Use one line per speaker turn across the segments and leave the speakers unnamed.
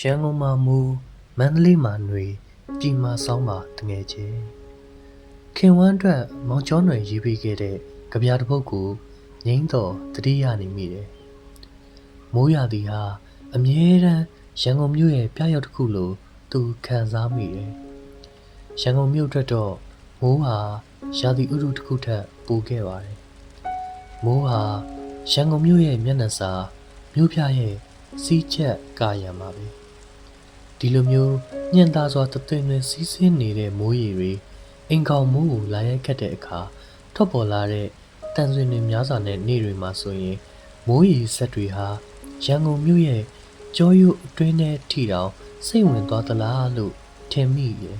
ရန်ကုန်မှာမူမန္တလေးမှာຫນွေပြည်မှာဆောင်းပါတငယ်ချင်းခင်ဝမ်းအတွက်မောင်ကျော်ຫນွေရေးပေးခဲ့တဲ့ကြပြတစ်ပုဒ်ကိုငိမ့်တော်တတိယနေမိတယ်မိုးရာသီဟာအမြဲတမ်းရန်ကုန်မြို့ရဲ့ပြရောက်တစ်ခုလိုသူခံစားမိတယ်ရန်ကုန်မြို့အတွက်တော့မိုးဟာရာသီဥတုတစ်ခုထက်ပိုခဲ့ပါတယ်မိုးဟာရန်ကုန်မြို့ရဲ့မျက်နှာစာမြို့ပြရဲ့စီးချက်ကာယံပါပဲ ဒီလိုမျိုးညံသာစွာတသွင်သွင်စီးဆင်းနေတဲ့မိုးရေတွေအိမ်ကောင်မိုးကိုလာရိုက်ခတ်တဲ့အခါထွက်ပေါ်လာတဲ့တန်ဆွင်တွေများစွာနဲ့နေတွေမှာဆိုရင်မိုးရေဆက်တွေဟာရန်ကုန်မြို့ရဲ့ကြောရုပ်အတွင်းထဲထိတောင်စိတ်ဝင်သွားသလားလို့ထင်မိတယ်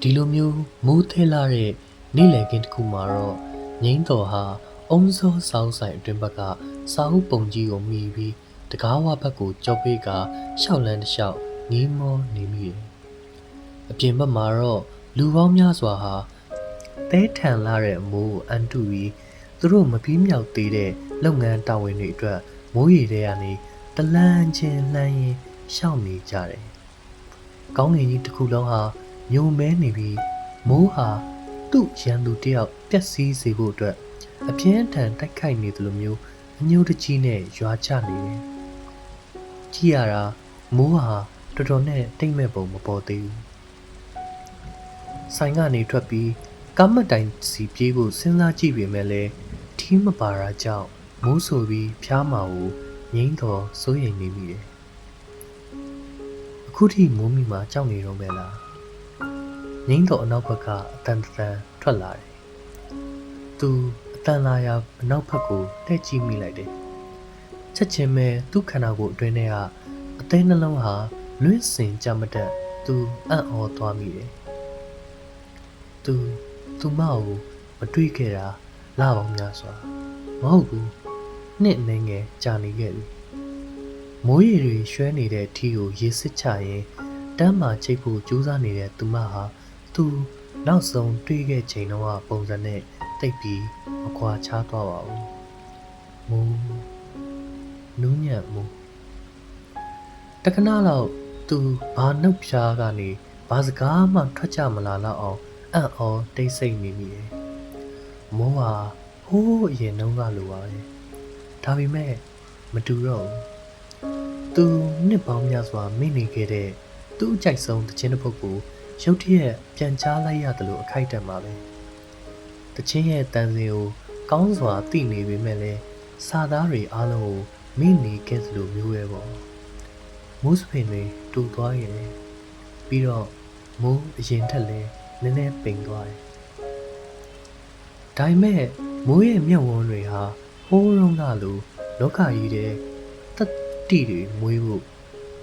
ဒီလိုမျိုးမိုးထဲလာတဲ့နေ့လည်ခင်းတစ်ခုမှာတော့ငိမ့်တော်ဟာအုံစောစောင်းဆိုင်အတွင်ဘက်ကစာအုပ်ပုံကြီးကိုမိပြီး တကားဝဘက်ကိုကြောပေးကရှောက်လန်းတစ်လျှောက်ငီးမောနေမိတယ်။အပြင်ဘက်မှာတော့လူပေါင်းများစွာဟာတဲထန်လာတဲ့အမိုးကိုအန်တူပြီးသူတို့မပြီးမြောက်သေးတဲ့လုပ်ငန်းတာဝန်တွေအတွက်မိုးရေထဲကနေတလန်းချင်းလှမ်းရင်ရှောက်နေကြတယ်။ကောင်းကင်ကြီးတစ်ခုလုံးဟာညုံမဲနေပြီးမိုးဟာသူ့ရန်သူတယောက်ပျက်စီးစေဖို့အတွက်အပြင်းထန်တိုက်ခိုက်နေသလိုမျိုးအညိုတကြီးနဲ့ရွာချနေတယ်။ ကြည့်ရတာမိုးဟာတော်တော်နဲ့တိတ်မဲ့ပုံမပေါ်သေးဘူး။ဆိုင်ကနေထွက်ပြီးကားမတ်တိုင်စီပြေးဖို့စဉ်းစားကြည့်ပေမဲ့လည်းထီးမပါတာကြောင့်မိုးဆိုပြီးဖျားမှာကိုငိမ့်တော်စိုးရိမ်နေမိတယ်။အခုထိမိုးမိမှာကြောက်နေတော့မယ်လား။ငိမ့်တော်အနောက်ဘက်ကအတန်တန်ထွက်လာတယ်။သူအတန်လာရာအနောက်ဘက်ကိုလှည့်ကြည့်မိလိုက်တယ်။ ချက်ချင်းပဲသူ့ခန္ဓာကိုယ်အတွင်းထဲကအသေးနှလုံးဟာလွင့်စင်ကြမတက်သူအံ့ဩသွားမိတယ်။သူသူမကိုမတွေ့ခဲ့တာလပေါင်းများစွာမဟုတ်ဘူးနှစ်နေငယ်ကြာနေခဲ့ပြီမိုးရေတွေရွှဲနေတဲ့အထီကိုရေစစ်ချရင်တမ်းမာချိတ်ဖို့ကြိုးစားနေတဲ့သူမဟာသူနောက်ဆုံးတွေ့ခဲ့ချိန်တော့ပုံစံနဲ့တိတ်ပြီးမခွာချသွားပါဘူးမူ နူးညံ့မူတခဏလောက်သူဘာနှုတ်ဖြားကနေဘာစကားမှထွက်ကြမလာတော့အောင်အံ့ဩတိတ်ဆိတ်နေမိတယ်မိုးဟာဟိုးအရင်တုန်းကလိုပါပဲဒါပေမဲ့မတူတော့ဘူးသူနှစ်ပေါင်းများစွာမိနေခဲ့တဲ့သူ့အကြိုက်ဆုံးတခြင်းတစ်ပုဒ်ကိုရုတ်တရက်ပြန်ချလိုက်ရတယ်လို့အခိုက်အတန့်ပါပဲတခြင်းရဲ့တန်စင်ကိုကောင်းစွာသိနေပေမဲ့လည်းစာသားတွေအားလုံးကို မိနေခဲ့သလိုမျိုးပဲပေါ့မူးစပင်တွေတူသွားခဲ့တယ်ပြီးတော့မိုးအရင်ထက်လည်းနည်းနည်းပိန်သွားတယ်ဒါပေမဲ့မိုးရဲ့မျက်ဝန်းတွေဟာဟိုးရုံးကလိုလောကကြီးတဲ့တတိတွေမွေးဖို့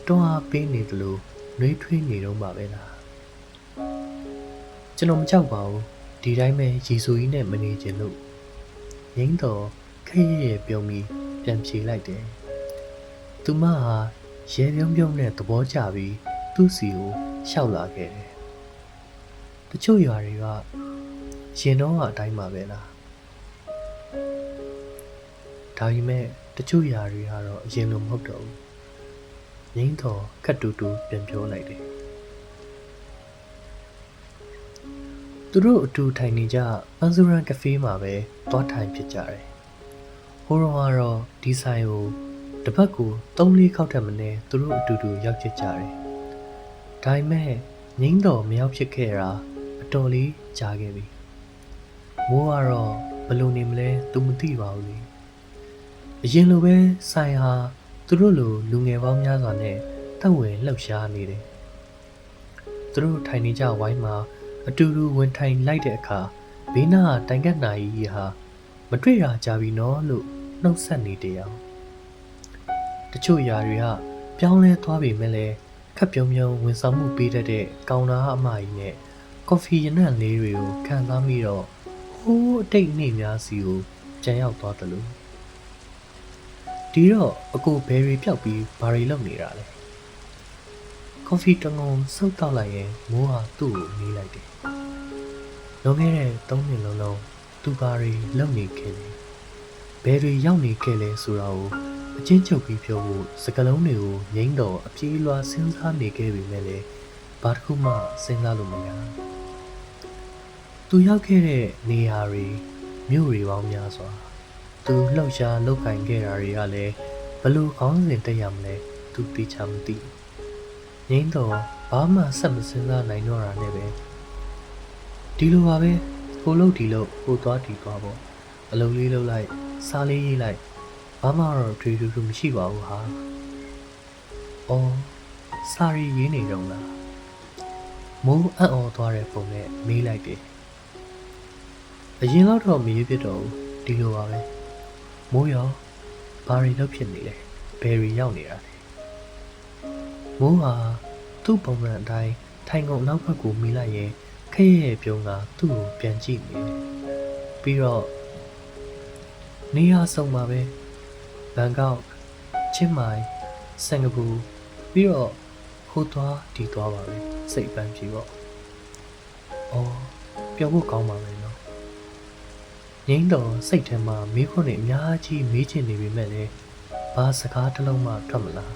တွန်းအားပေးနေသလိုနှွေးထွေးနေတော့မှာပဲလားကျွန်တော်မကြောက်ပါဘူးဒီတိုင်းပဲရေဆိုကြီးနဲ့မနေချင်လို့ငိမ့်တော်ခက်ရရဲ့ပြုံးပြီး ပြန်ဖြေလိုက်တယ်သူမဟာရဲပြုံးပြုံးနဲ့သဘောကျပြီးသူ့စီကိုရှောက်လာခဲ့တယ်တချို့ရွာတွေကရင်တော့အတိုင်းပါပဲလားဒါပေမဲ့တချို့ຢာတွေကတော့အရင်လိုမဟုတ်တော့ဘူးငိမ့်တော်ခတ်တူတူပြန်ပြောလိုက်တယ်သူတို့အတူထိုင်နေကြပန်းစူရန်ကဖေးမှာပဲသွားထိုင်ဖြစ်ကြတယ် ဟိုရောကတော့ဒီဆိုင်ကိုတစ်ပတ်ကို3-4ခေါက်ထက်မနည်းသူတို့အတူတူရောက်ဖြစ်ကြတယ်ဒါပေမဲ့ငိမ့်တော်မရောက်ဖြစ်ခဲ့တာအတော်လေးကြာခဲ့ပြီမိုးကတော့ဘယ်လိုနေမလဲသူမသိပါဘူးလေအရင်လိုပဲဆိုင်ဟာသူတို့လိုလူငယ်ပေါင်းများစွာနဲ့တက်ဝင်လှုပ်ရှားနေတယ်သူတို့ထိုင်နေကြဝိုင်းမှာအတူတူဝင်ထိုင်လိုက်တဲ့အခါဘေးနားတိုင်ကက်နာကြီးဟာမတွေ့ရကြပြီနော်လို့ နှုတ်ဆက်နေတယ်အောင်တချို့ຢာတွေကပြောင်းလဲသွားပြီမဲ့လဲခက်ပြုံးပြုံးဝင်ဆောင်မှုပေးတတ်တဲ့ကောင်နာအမကြီးနဲ့ကော်ဖီရနံ့လေးတွေကိုခံစားမိတော့ဟိုးအတိတ်နေများစီကိုကြံရောက်သွားတယ်လို့ဒီတော့အကိုဘယ်ရီပြောက်ပြီးဘာရီလုပ်နေတာလဲကော်ဖီတငုံစုပ်တောက်လိုက်ရင်မိုးဟာသူ့ကိုမေးလိုက်တယ်လွန်ခဲ့တဲ့၃နှစ်လုံးလုံးသူဘာရီလုပ်နေခဲ့လဲ ဘယ်ရီရောက်နေခဲ့လဲဆိုတာကိုအအချင်းချုပ်ပြီးပြောဖို့စကလုံးတွေကိုငိမ့်တော်အပြေးလွှာစဉ်းစားနေခဲ့ပြီမဲ့လေဘာတစ်ခုမှစဉ်းစားလို့မရသူရောက်ခဲ့တဲ့နေရာတွေမြို့တွေပေါင်းများစွာသူလှောက်ရှားလောက်ကင်ခဲ့တာတွေကလည်းဘလို့ခေါင်းစဉ်တက်ရမလဲသူသိချမသိငိမ့်တော်ဘာမှဆက်မစဉ်းစားနိုင်တော့တာနဲ့ပဲဒီလိုပါပဲဟိုလို့ဒီလို့ဟိုသွားဒီသွားပေါ့ အလုံးလေးလုံးလိုက်စားလေးရေးလိုက်ဘာမှတော့ထွေထူးထူးမရှိပါဘူးဟာ။အော်စာရီရေးနေတော့လား။မိုးအံ့ဩသွားတဲ့ပုံနဲ့မေးလိုက်တယ်။အရင်တော့တော့မရေးဖြစ်တော့ဘူးဒီလိုပါပဲ။မိုးရောဘာရီလောက်ဖြစ်နေလဲ။ဘယ်ရီရောက်နေတာလဲ။မိုးဟာသူ့ပုံမှန်အတိုင်းထိုင်ကုန်နောက်ဘက်ကိုမေးလိုက်ရင်ခက်ရဲ့ပြုံးကသူ့ကိုပြန်ကြည့်နေတယ်။ပြီးတော့ နေရာဆုံးပါပဲ။ဘန်ကောက်ချင်းမိုင်စင်ကာပူပြီးတော့ဟိုသွားဒီသွားပါပဲစိတ်ပန်းပြီပေါ့။အော်ပျော်ဖို့ကောင်းပါမယ်နော်။ငိမ့်တော်စိတ်ထဲမှာမိခွန်းတွေအများကြီးမေးချင်နေပေမဲ့လည်းဘာစကားတစ်လုံးမှထွက်မလာ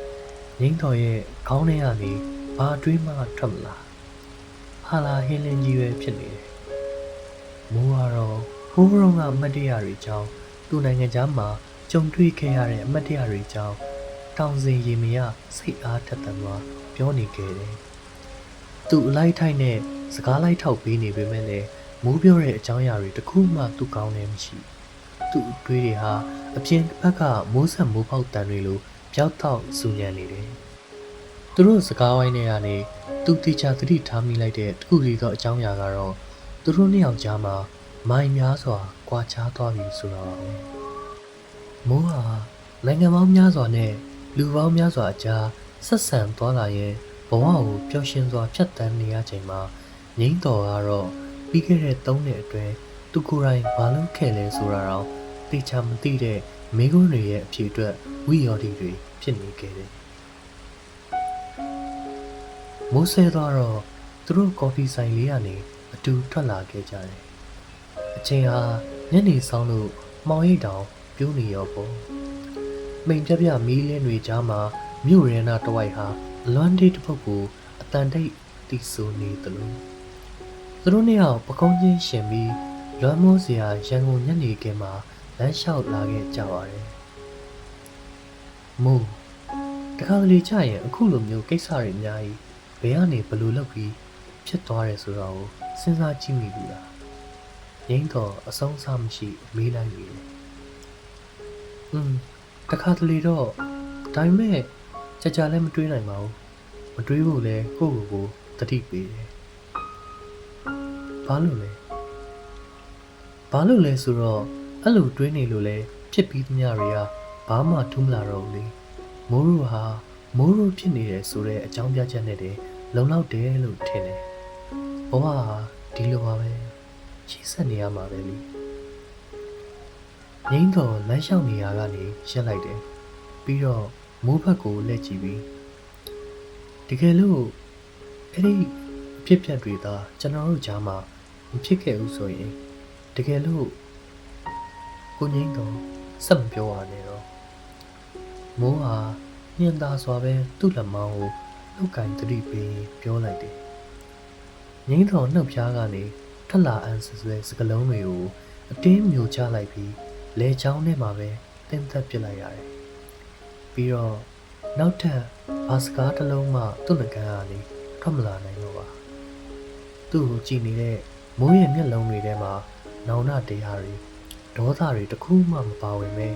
။ငိမ့်တော်ရဲ့ခေါင်းထဲကနေဘာတွေးမှထွက်မလာ။ဟာလာဟင်းလင်းကြီးပဲဖြစ်နေတယ်။မိုးကတော့ ဟိုးရုံကအမတ်တရတွေကြောင်းသူ့နိုင်ငံသားမှာကြုံတွေ့ခဲ့ရတဲ့အမတ်တရားတွေကြောင့်တောင်စင်ရေမရစိတ်အားထက်သန်သွားပြောနေခဲ့တယ်။သူအလိုက်ထိုက်နဲ့စကားလိုက်ထောက်ပေးနေပေမဲ့လည်းမိုးပြောတဲ့အကြောင်းအရာတွေတစ်ခုမှသူ့ကောင်းနေမရှိ။သူ့အတွေးတွေဟာအပြင်ဘက်ကမိုးဆက်မိုးပေါက်တန်တွေလိုပျောက်တော့စူညံနေတယ်။သူတို့စကားဝိုင်းတွေကနေသူတေချာသတိထားမိလိုက်တဲ့တစ်ခုလေးသောအကြောင်းအရာကတော့သူတို့နှစ်ယောက်ကြားမှာ မိုင်များစွာကွာခြားသွားပြီဆိုတာပါပဲ။မိုးဟာနိုင်ငံပေါင်းများစွာနဲ့လူပေါင်းများစွာအကြားဆက်ဆံသွားလာရင်ဘဝကိုပျော်ရွှင်စွာဖြတ်တန်းနေရချိန်မှာငိမ့်တော်ကတော့ပြီးခဲ့တဲ့၃နှစ်အတွင်းသူကိုယ်တိုင်ဘာလို့ခဲ့လဲဆိုတာတော့သိချာမသိတဲ့မိကွန်းတွေရဲ့အဖြစ်အတွက်ဝိရော်ဒီတွေဖြစ်နေခဲ့တယ်။မိုးဆဲသွားတော့သူတို့ကော်ဖီဆိုင်လေးကနေအတူထွက်လာခဲ့ကြတယ်။ အချိန်ဟာညနေဆောင်လို့မှောင်ရိပ်တောင်ပြိုးနေရောပေါ့မိန်ပြပြမီးလင်းတွေကြားမှာမြို့ရဲနာတဝိုက်ဟာအလွမ်းတေးတစ်ပုတ်ကိုအတန်တိတ်တီဆူနေသလိုသူတို့နှစ်ယောက်ပကုံးချင်းရှင်ပြီးလွမ်းမိုးစရာရန်ကုန်ညနေခင်းမှာလမ်းလျှောက်လာခဲ့ကြပါတယ်မို့တခါတလေကြာရင်အခုလိုမျိုးကိစ္စတွေအများကြီးဘယ်ကနေဘယ်လိုလုပ်ပြီးဖြစ်သွားတယ်ဆိုတော့စဉ်းစားကြည့်မိဘူးလား ငိမ့်တော့အဆုံးအစမရှိမေးလိုက်နေတယ်อืมတခါတလေတော့ဒါပေမဲ့ကြာကြာလည်းမတွေးနိုင်ပါဘူးမတွေးဖို့လဲကိုယ့်ကိုယ်ကိုတတိပေးတယ်ဘာလို့လဲဘာလို့လဲဆိုတော့အဲ့လိုတွေးနေလို့လဲဖြစ်ပြီးသမျှတွေကဘာမှထူးမလာတော့ဘူးလေမိုးရူဟာမိုးရူဖြစ်နေတယ်ဆိုတဲ့အကြောင်းပြချက်နဲ့တည်းလုံလောက်တယ်လို့ထင်တယ်ဘဝဟာဒီလိုပါပဲ ရှေ့ဆက်နေရမှာပဲလေငိမ့်တော်လမ်းလျှောက်နေရကနေရက်လိုက်တယ်ပြီးတော့မိုးဘက်ကိုလှည့်ကြည့်ပြီးတကယ်လို့အဲ့ဒီအဖြစ်ပြက်တွေသာကျွန်တော်တို့ကြားမှာမဖြစ်ခဲ့ဘူးဆိုရင်တကယ်လို့ကိုငိမ့်တော်ဆက်မပြောရနဲ့တော့မိုးဟာညင်သာစွာပဲသူ့လက်မောင်းကိုနှုတ်ကန်တတိပေးပြောလိုက်တယ်ငိမ့်တော်နှုတ်ဖျားကနေ ထက်လာအန်ဆဆွဲစကလုံးတွေကိုအတင်းမျိုးချလိုက်ပြီးလေချောင်းထဲမှာပဲတင်းသက်ပစ်လိုက်ရတယ်။ပြီးတော့နောက်ထပ်ဘာစကားတစ်လုံးမှသူ့ငကန်းကနေထွက်မလာနိုင်တော့ပါ။သူ့ကိုကြည့်နေတဲ့မိုးရဲ့မျက်လုံးတွေထဲမှာနောင်နာတရားတွေဒေါသတွေတစ်ခုမှမပါဝင်ပဲ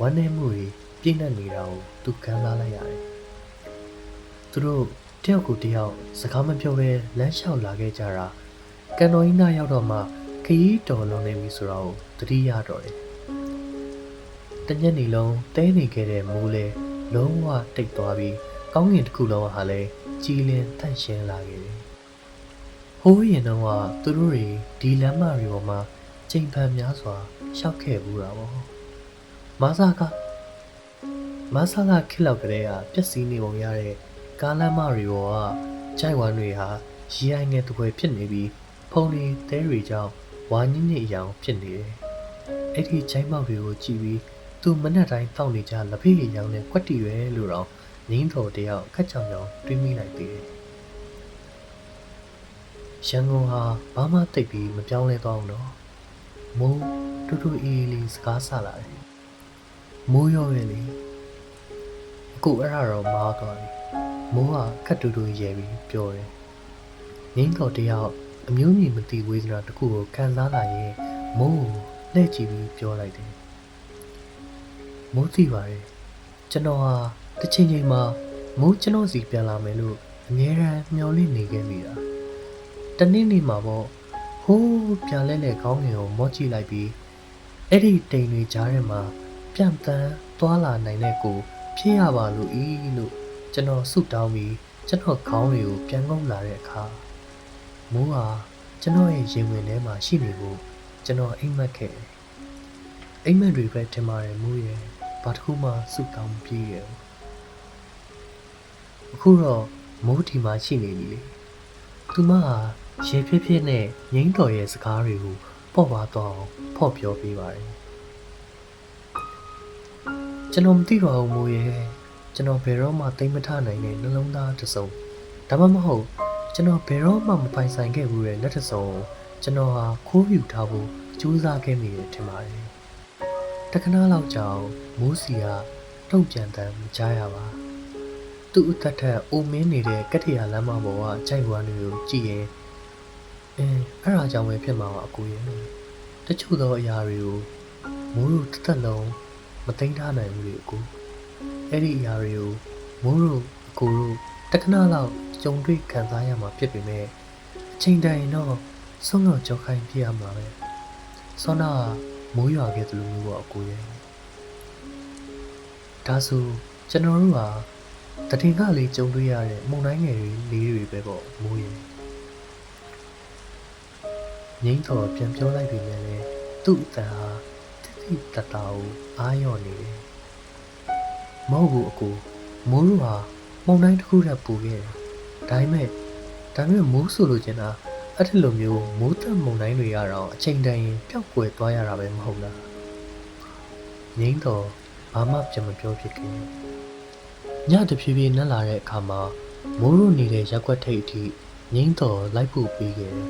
ဝမ်းနည်းမှုတွေပြည့်နှက်နေတာကိုသူခံစားလိုက်ရတယ်။သူတို့တယောက်ကိုတယောက်စကားမပြောဘဲလမ်းလျှောက်လာခဲ့ကြတာ ကန်တော်ကြီးနာရောက်တော့မှခရီးတော်လုံးနေပြီဆိုတော့သတိရတော့တယ်တညက်နေလုံးတဲနေခဲ့တဲ့မိုးလဲလုံးဝတိတ်သွားပြီးကောင်းကင်တစ်ခုလုံးဟာလည်းကြီးလင်းတန့်ရှင်းလာခဲ့တယ်။ဟိုးရင်တော့ကသူတို့တွေဒီလမ်းမတွေပေါ်မှာချိန်ဖန်များစွာရှောက်ခဲ့ဘူးတာပေါ့။မဆာကမဆာကခစ်လောက်ကလေးကပျက်စီးနေပုံရတဲ့ကားလမ်းမတွေပေါ်ကကြိုက်ဝမ်းတွေဟာရီအိုင်ငယ်တစ်ပွဲဖြစ်နေပြီး ဖုန်တွေတဲတွေကြောင့်ဝါညစ်ညစ်အယောင်ဖြစ်နေတယ်။အဲ့ဒီချိုင်းမောက်တွေကိုကြည့်ပြီးသူသူမနဲ့တိုင်းတောက်နေကြလက်ဖေးရောင်နဲ့ကွက်တီရွယ်လို့တော့ငင်းတော်တယောက်ခက်ချောင်ချောင်တွေးမိလိုက်သေးတယ်ရန်ကုန်ဟာဘာမှတိတ်ပြီးမပြောင်းလဲသွားအောင်တော့မိုးတူတူအေးအေးလေးစကားဆလာတယ်မိုးရောရဲ့လေအခုအဲ့ဒါတော့မားသွားပြီမိုးကခက်တူတူရဲပြီးပြောတယ်ငင်းတော်တယောက် အမျိုးမြင်မသိဝေးစရာတစ်ခုကိုခံစားလာရင်မိုးကိုလှည့်ကြည့်ပြီးပြောလိုက်တယ်မိုးသိပါတယ်ကျွန်တော်ဟာတစ်ချိန်ချိန်မှာမိုးကျွန်တော်စီပြန်လာမယ်လို့အမြဲတမ်းမျှော်လင့်နေခဲ့မိတာတနေ့နေ့မှာပေါ့ဟိုးပြန်လဲလဲခေါင်းငယ်ကိုမော့ကြည့်လိုက်ပြီးအဲ့ဒီတိမ်တွေကြားထဲမှာပြန်တန်းသွားလာနိုင်တဲ့ကိုဖြစ်ရပါလို့ဤလို့ကျွန်တော်ဆုတောင်းပြီးကျွန်တော်ခေါင်းတွေကိုပြန်ငုံလာတဲ့အခါ မိုးဟာကျွန်တော်ရဲ့ရင်ဝင်ထဲမှာရှိနေဖို့ကျွန်တော်အိမ်မက်ခဲ့တယ်အိမ်မက်တွေပဲထင်ပါတယ်မိုးရဲ့ဘာတစ်ခုမှဆုတောင်းမပြေရဘူးအခုတော့မိုးဒီမှာရှိနေပြီလေသူမဟာရေဖြစ်ဖြစ်နဲ့ငိမ့်တော်ရဲ့စကားတွေကိုပေါ့ပါတော့အောင်ဖော့ပြောပေးပါတယ်ကျွန်တော်မသိပါဘူးမိုးရဲ့ကျွန်တော်ဘယ်တော့မှတိမ်မထနိုင်တဲ့နှလုံးသားတစ်စုံဒါမှမဟုတ် ကျွန်တော်ဘယ်တော့မှမပိုင်ဆိုင်ခဲ့ဘူးတဲ့လက်တစ်စုံကိုကျွန်တော်ဟာခိုးယူထားဖို့ကြိုးစားခဲ့မိတယ်ထင်ပါတယ်တခဏလောက်ကြာအောင်မိုးစီကတုံ့ပြန်တမ်းမကြားရပါသူ့အသက်ထက်အိုမင်းနေတဲ့ကတ္တရာလမ်းမပေါ်ကကြိုက်ဝမ်းတွေကိုကြည့်ရင်အင်းအဲ့ဒါကြောင့်ပဲဖြစ်မှာပါအကိုရဲ့တချို့သောအရာတွေကိုမိုးတို့တစ်သက်လုံးမသိမ်းထားနိုင်ဘူးလေအကိုအဲ့ဒီအရာတွေကိုမိုးတို့အကိုတို့ တခဏလောက်ကြုံတွေ့ခံစားရမှာဖြစ်ပေမဲ့အချိန်တိုင်းတော့ဆုံးတော့ကြောက်ခိုင်းပြရမှာပဲဆောနာကမိုးရွာခဲ့သလိုမျိုးပေါ့အကိုရဲ့ဒါဆိုကျွန်တော်တို့ဟာတတင်ကလေးကြုံတွေ့ရတဲ့မုန်တိုင်းငယ်တွေလေးတွေပဲပေါ့မိုးရဲ့ငိမ့်တော်ပြန်ပြောလိုက်ပြီမဲ့လေသူ့အတန်ဟာတိတိတတ်တာကိုအားရော့နေတယ်မဟုတ်ဘူးအကိုမိုးတို့ဟာ မုန်တိုင်းတစ်ခုတည်းပူခဲ့တယ်ဒါပေမဲ့ဒါပေမဲ့မိုးဆိုလို့ကျင်တာအဲ့ဒီလိုမျိုးမိုးတက်မုန်တိုင်းတွေကတော့အချိန်တန်ရင်ပျောက်ကွယ်သွားရတာပဲမဟုတ်လားငိမ့်တော်ဘာမှပြန်မပြောဖြစ်ခင်ညတဖြည်းဖြည်းနက်လာတဲ့အခါမှာမိုးတို့နေတဲ့ရက်ွက်ထိပ်အထိငိမ့်တော်လိုက်ဖို့ပြီးခဲ့တယ်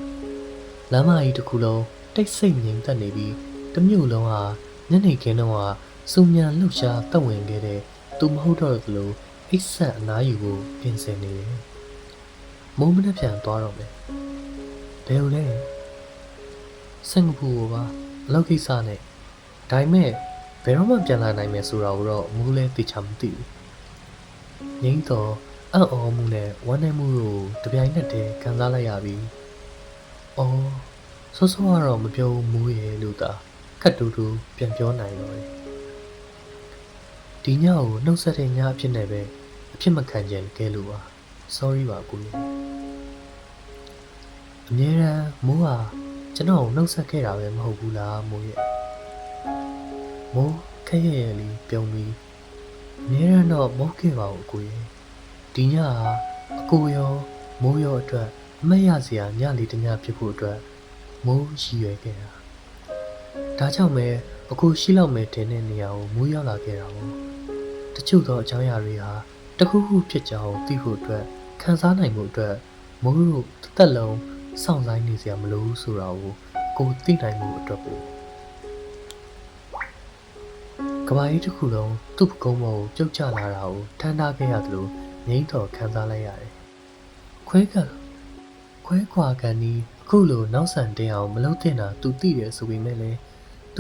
လမ်းမကြီးတစ်ခုလုံးတိတ်ဆိတ်ငြိမ်သက်နေပြီးတစ်မြို့လုံးဟာညနေခင်းတော့စူမြန်လှုပ်ရှားတက်ဝင်ခဲ့တဲ့သူမဟုတ်တော့သလို အိတ်ဆက်အနားယူဖို့ပြင်ဆင်နေတယ်မိုးမနှက်ပြန်သွားတော့မယ်ဘယ်လိုလဲစင်ကာပူကိုပါအလုပ်ကိစ္စနဲ့ဒါပေမဲ့ဘယ်တော့မှပြန်လာနိုင်မယ်ဆိုတာကိုတော့မူးလဲသိချာမသိဘူးငိမ့်တော့အံ့ဩမှုနဲ့ဝမ်းနည်းမှုကိုတပြိုင်နက်တည်းခံစားလိုက်ရပြီ။အော်ဆော့ဆော့ကတော့မပြောဘူးမူးရဲ့လို့သာခက်တူတူပြန်ပြောနိုင်တော့တယ်။ ဒီညကိုနှုတ်ဆက်တဲ့ညအဖြစ်နဲ့ပဲအဖြစ်မခံကြကဲလို့ပါ sorry ပါကိုကြီးအမြဲတမ်းမိုးဟာကျွန်တော်ကိုနှုတ်ဆက်ခဲ့တာပဲမဟုတ်ဘူးလားမိုးရဲ့မိုးခက်ရရလေးပြုံးပြီးအမြဲတမ်းတော့မဟုတ်ခဲ့ပါဘူးကိုကြီးဒီညဟာအကိုရောမိုးရောအတွက်အမတ်ရစရာညလေးတစ်ညဖြစ်ဖို့အတွက်မိုးရည်ရွယ်ခဲ့တာဒါကြောင့်ပဲ အခုရှိလောက်မယ်တင်တဲ့နေရာကိုမိုးရောက်လာခဲ့တာပေါ့တချို့သောအကြောင်းအရာတွေဟာတခုခုဖြစ်ကြောင်းသိဖို့အတွက်ခံစားနိုင်မှုအတွက်မိုးတို့တစ်သက်လုံးစောင့်ဆိုင်နေစရာမလိုဘူးဆိုတာကိုကိုသိနိုင်မှုအတွက်ပေါ့ကဘာကြီးတစ်ခုလုံးသူ့ပကုံးပေါ်ကိုပြုတ်ကျလာတာကိုထမ်းထားခဲ့ရသလိုငိမ့်တော်ခံစားလိုက်ရတယ်ခွဲကခွဲခွာကန်ဒီအခုလိုနောက်ဆန်တင်အောင်မလုပ်တင်တာသူသိတယ်ဆိုပေမဲ့လည်း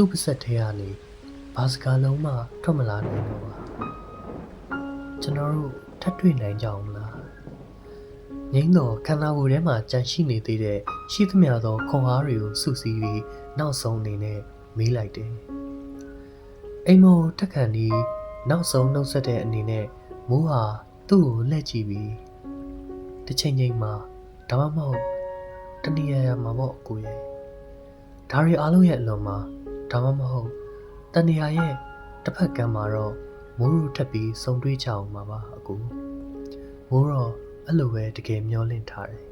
သူ့ပါစက်ထဲကနေဘာစကားလုံးမှထွက်မလာနိုင်တော့ပါကျွန်တော်တို့ထပ်တွေ့နိုင်ကြအောင်မလားငိမ့်တော်ခန္ဓာကိုယ်ထဲမှာကြန့်ရှိနေသေးတဲ့ရှိသမျှသောခွန်အားတွေကိုစုစည်းပြီးနောက်ဆုံးအနေနဲ့မေးလိုက်တယ်အိမ်မောတက်ခန်ဒီနောက်ဆုံးနှုတ်ဆက်တဲ့အနေနဲ့မိုးဟာသူ့ကိုလှည့်ကြည့်ပြီးတစ်ချိန်ချိန်မှာဒါမှမဟုတ်တနည်းရမှာပေါ့ကိုရဲ့ဒါရီအားလုံးရဲ့အလွန်မှာ ဒါမှမဟုတ်တဏှာရဲ့တစ်ဖက်ကမ်းမှာတော့မိုးရထပ်ပြီးစုံတွေးကြအောင်ပါပါအကူမိုးတော့အဲ့လိုပဲတကယ်မျောလင့်ထားတယ်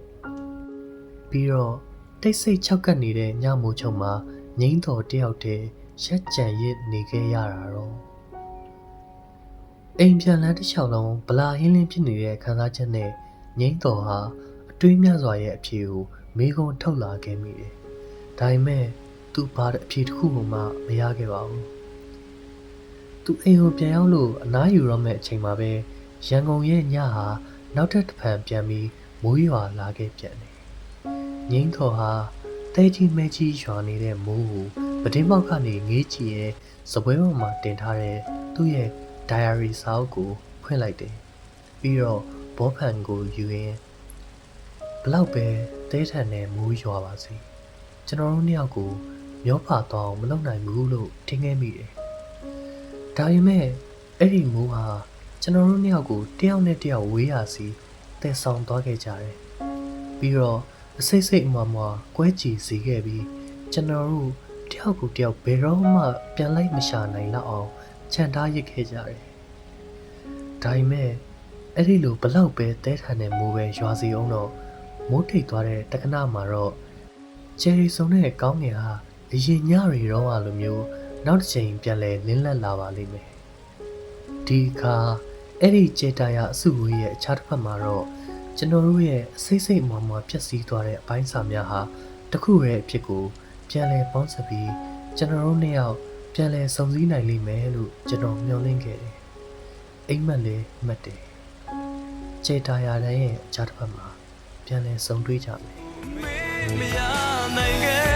ပြီးတော့တိတ်ဆိတ်ချောက်ကပ်နေတဲ့ညမိုးချုံမှာငိမ့်တော်တယောက်တည်းရက်ကြံရစ်နေခဲ့ရတာတော့အိမ်ပြန်လန်းတစ်လျှောက်လုံးဗလာဟင်းလင်းဖြစ်နေတဲ့ခံစားချက်နဲ့ငိမ့်တော်ဟာအတွေးများစွာရဲ့အဖြေကိုမေကုံထုတ်လာခဲ့မိတယ်။ဒါပေမဲ့ သူဘာအဖြေတစ်ခုမှမရခဲ့ပါဘူး။သူအိမ်ကိုပြန်ရောက်လို့အနားယူတော့မဲ့အချိန်မှာပဲရန်ကုန်ရဲ့ညဟာနောက်ထပ်တစ်ဖန်ပြန်ပြီးမိုးရွာလာခဲ့ပြန်တယ်။ငိမ့်တော်ဟာတဲကြီးမဲကြီးရွာနေတဲ့မိုးကိုပတင်းပေါက်ကနေငေးကြည့်ရဲ့စပွဲပေါ်မှာတင်ထားတဲ့သူ့ရဲ့ diary စာအုပ်ကိုဖွင့်လိုက်တယ်။ပြီးတော့ဘောဖန်ကိုယူရင်းဘလောက်ပဲတဲထန်နဲ့မိုးရွာပါစေ။ကျွန်တော်တို့နှစ်ယောက်ကို မျောဖာတော့မလုပ်နိုင်ဘူးလို့ထင်ခဲ့မိတယ်။ဒါပေမဲ့အဲ့ဒီမိုးဟာကျွန်တော်တို့နှစ်ယောက်ကိုတယောက်နဲ့တယောက်ဝေးရစီတည်ဆောင်သွားခဲ့ကြတယ်။ပြီးတော့အစိတ်စိတ်အမွားမွားကွဲကြည်စီခဲ့ပြီးကျွန်တော်တို့တယောက်ကိုတယောက်ဘယ်တော့မှပြန်လိုက်မရှာနိုင်တော့အောင်ခြံထားရစ်ခဲ့ကြတယ်။ဒါပေမဲ့အဲ့ဒီလိုဘလောက်ပဲတဲထန်တဲ့မိုးပဲရွာစီအောင်တော့မိုးထိတ်သွားတဲ့တက္ကနာမှာတော့ဂျယ်ရီဆုံတဲ့ကောင်းငယ်ဟာ အရင်ညရီတော့အလိုမျိုးနောက်တစ်ချိန်ပြန်လဲလင်းလက်လာပါလိမ့်မယ်။ဒီအခါအဲ့ဒီကျေတာယာအစုဝေးရဲ့အခြားတစ်ဖက်မှာတော့ကျွန်တော်တို့ရဲ့အစိမ့်စိမ့်မော်မော်ပြက်စီးသွားတဲ့အပိုင်းစာများဟာတစ်ခုရဲ့အဖြစ်ကိုပြန်လဲပေါင်းစပ်ပြီးကျွန်တော်တို့နှစ်ယောက်ပြန်လဲစုံစည်းနိုင်လိမ့်မယ်လို့ကျွန်တော်မျှော်လင့်ခဲ့တယ်။အိမ်မက်လေးမှတ်တယ်။ကျေတာယာတန်းရဲ့အခြားတစ်ဖက်မှာပြန်လဲစုံတွေ့ကြမယ်။
မရနိုင်ခဲ့